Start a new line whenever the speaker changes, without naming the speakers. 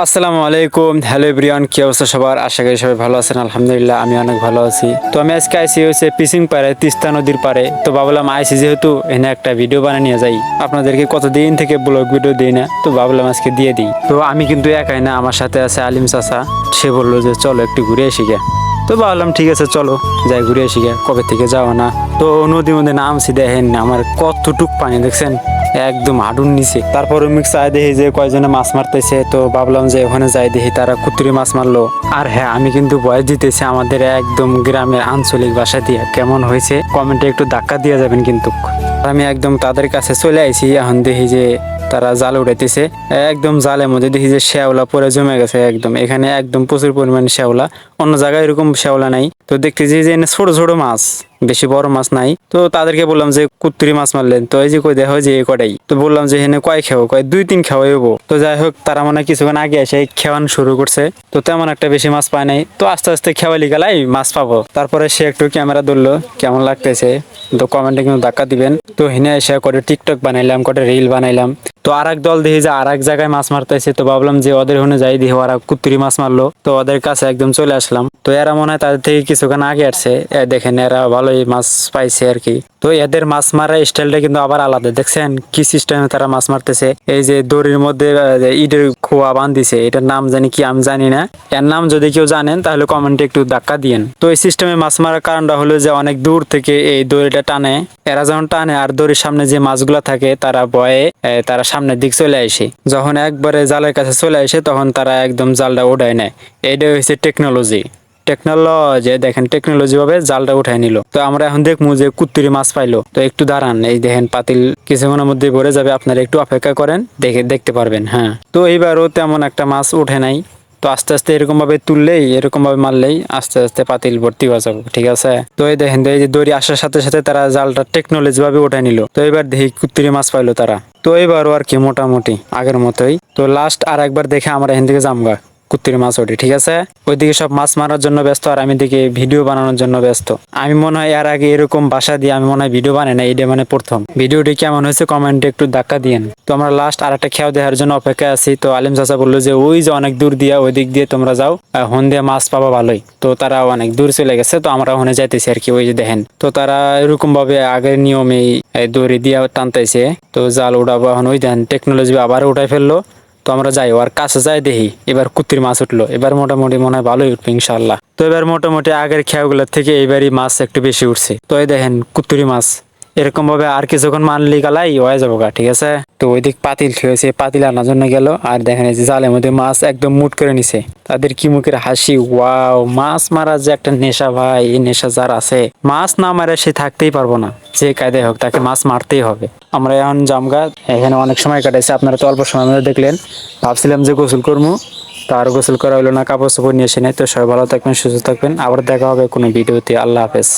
আসসালামু আলাইকুম। Hello everyone কি অবস্থা সবার? আশা করি সবাই ভালো আছেন, আলহামদুলিল্লাহ, আমি অনেক ভালো আছি। তো আমি আজকে আইসি হয়েছে পিসিং পারে তিস্তা নদীর পারে তো ভাবলাম আইসি যেহেতু এনে একটা ভিডিও বানিয়ে নিয়ে যাই। আপনাদেরকে কতদিন থেকে ব্লগ ভিডিও দিই না, তো ভাবলাম আজকে দিয়ে দিই। তো আমি কিন্তু একাই না, আমার সাথে আছে আলিম চাচা। সে বলল যে, চলো একটু ঘুরে আসি গে তো ভাবলাম, ঠিক আছে, চলো, যাই ঘুরে আসি গে কবে থেকে যাওয়া না? তো নদীর মধ্যে নামছি, দেখেন, আমার কতটুক পানি, দেখছেন? একদম হাডুন নিচে। তারপরে মিক্স আয় দেখি যে কয়জনে মাছ মারতেছে, তো ভাবলাম যে ওখানে যাই দেখি তারা কুতুরি মাছ মারলো। আর হ্যাঁ আমি কিন্তু বয়স দিতেছি আমাদের একদম গ্রামের আঞ্চলিক ভাষা দিয়ে কেমন হয়েছে, কমেন্টে একটু ধাক্কা দিয়ে যাবেন কিন্তু। আমি একদম তাদের কাছে চলে আইছি, এখন দেখি যে তারা জাল উঠাইতেছে একদম জালের মধ্যে দেখি যে শ্যাওলা পরে জমে গেছে একদম। এখানে একদম প্রচুর পরিমাণে শ্যাওলা, অন্য জায়গায় এরকম শ্যাওলা নাই। তো দেখতেছি যে ছোট ছোট মাছ। বেশি বড় মাছ নাই। তো তাদেরকে বললাম যে, কুত্তুরি মাছ মারলেন তো এই যে কই দেখা যে কটাই। তো বললাম যে, এখানে কয় খেও? কয়, দুই তিন খাওয়াই হব তো যাই হোক, তারা মানে কিছুক্ষণ আগে এসে খেওয়ান শুরু করছে। তো তেমন একটা বেশি মাছ পায় নাই। তো আস্তে আস্তে খেওয়ালি গেলাই মাছ পাবো। তারপরে সে একটু ক্যামেরা ধরলো, কেমন লাগতেছে? তো কমেন্টে কিন্তু ধাক্কা দিবেন। তো হেনে এসে করে টিকটক বানাইলাম করে রিল বানাইলাম। তো আর এক দল দেখি যে আর এক জায়গায় মাছ মারতেছে। তো ভাবলাম যে, ওদের ওখানে যাই দেখি ওরা কুত্তুরি মাছ মারলো। তো ওদের কাছে একদম চলে আসলাম। তো এরা মনে হয় তাদের থেকে কিছুক্ষণ আগে আসছে। দেখেন, এরা ভালোই মাছ পাইছে আর কি। তো এদের মাছ মারার স্টাইলটা কিন্তু আবার আলাদা। দেখছেন কি সিস্টেমে তারা মাছ মারতেছে? এই যে দড়ির মধ্যে ইটের খোয়া বান্ধিছে এটার নাম জানি কি আমি জানি না। এর নাম যদি কেউ জানেন, তাহলে কমেন্টে একটু ধাক্কা দিয়েন। তো এই সিস্টেমে মাছ মারার কারণটা হলো যে অনেক দূর থেকে এই দড়িটা টানে। এরা যখন টানে আর দড়ির সামনে যে মাছগুলা থাকে, তারা বয়ে তারা সামনের দিক চলে আসে। যখন একবারে জালের কাছে চলে আসে, তখন তারা একদম জালটা উঠায় নেয়। এইটা হচ্ছে টেকনোলজি টেকনোলজি দেখেন টেকনোলজি ভাবে জালটা উঠাই নিল। তো আমরা এখন দেখব যে কুত্তুরি মাছ পাইলো। তো একটু দাঁড়ান, এই দেখেন পাতিল কিছুক্ষণের মধ্যে ভরে যাবে, আপনারা একটু অপেক্ষা করেন, দেখে, দেখতে পারবেন হ্যাঁ। তো এইবারও তেমন একটা মাছ উঠে নাই। তো আস্তে আস্তে এরকম ভাবে তুললেই এরকম ভাবে মারলেই আস্তে আস্তে পাতিল ভর্তি হয়ে যাব, ঠিক আছে? তো এই দেখেন, এই যে দড়ি আসার সাথে সাথে তারা জালটা টেকনোলজি ভাবে উঠাই নিল। তো এবার দেখি কুত্তুরি মাছ পাইলো তারা। তো এবারও আর কি মোটামুটি আগের মতোই। তো লাস্ট আর একবার দেখে আমরা এখান থেকে জামগা কুত্তির মাছ ওঠে, ঠিক আছে? ওইদিকে সব মাছ মারার জন্য ব্যস্ত আর আমি দিকে ভিডিও বানানোর জন্য ব্যস্ত। আমি মনে হয় এর আগে এরকম বাসা দিয়ে আমি মনে হয় ভিডিও বানাই না এটা মানে প্রথম। ভিডিওটি কেমন হয়েছে কমেন্টে একটু ধাক্কা দিয়েন। তো আমরা লাস্ট আর একটা খেয়াও দেওয়ার জন্য অপেক্ষায় আছি। তো আলিম চাচা বলল যে, ওই যে অনেক দূর দিয়া ওই দিক দিয়ে তোমরা যাও হন দিয়ে মাছ পাবা ভালোই। তো তারা অনেক দূর চলে গেছে, তো আমরা ওখানে যাইতেছি আর কি, ওই যে দেখেন। তো তারা এরকম ভাবে আগের নিয়মেই এই দড়ি দিয়া টানতেছে। তো জাল উঠাবো এখন, ওই দেন টেকনোলজি আবার উঠাই ফেলল। তো আমরা যাই ওর কাছে যাই দেখি, এবার কুত্তির মাছ উঠল। এবার মোটামুটি মনে হয় ভালোই উঠবে ইনশাল্লাহ তো এবার মোটামুটি আগের খেয়াগুলোর থেকে এবারই মাছ একটু বেশি উঠছে। তো এই দেখেন, কুত্তুরি মাছ। এরকম ভাবে আর কিছুক্ষণ মানলি গালাই হয়ে যাব গা, ঠিক আছে? তো ওই দিক পাতিল খেয়েছে পাতিল আনার জন্য গেল, আর দেখেন এই যে জালের মধ্যে মাছ একদম মুট করে নিছে। তাদের কি মুখের হাসি? ওয়াও, মাছ মারার যে একটা নেশা ভাই, এই নেশা যার আছে। মাছ না মারে সে থাকতেই পারব না, যে কায়দায় হোক তাকে মাছ মারতেই হবে। আমরা এখন জামগা এখানে অনেক সময় কাটাইছে, আপনারা তো অল্প সময় মধ্যে দেখলেন। ভাবছিলাম যে গোসল করব তার গোসল করা হলো না কাপড় চোপড় নিয়ে এসে নেই, তো সবাই ভালো থাকবেন, সুস্থ থাকবেন। আবার দেখা হবে কোনো ভিডিওতে, আল্লাহ হাফেজ।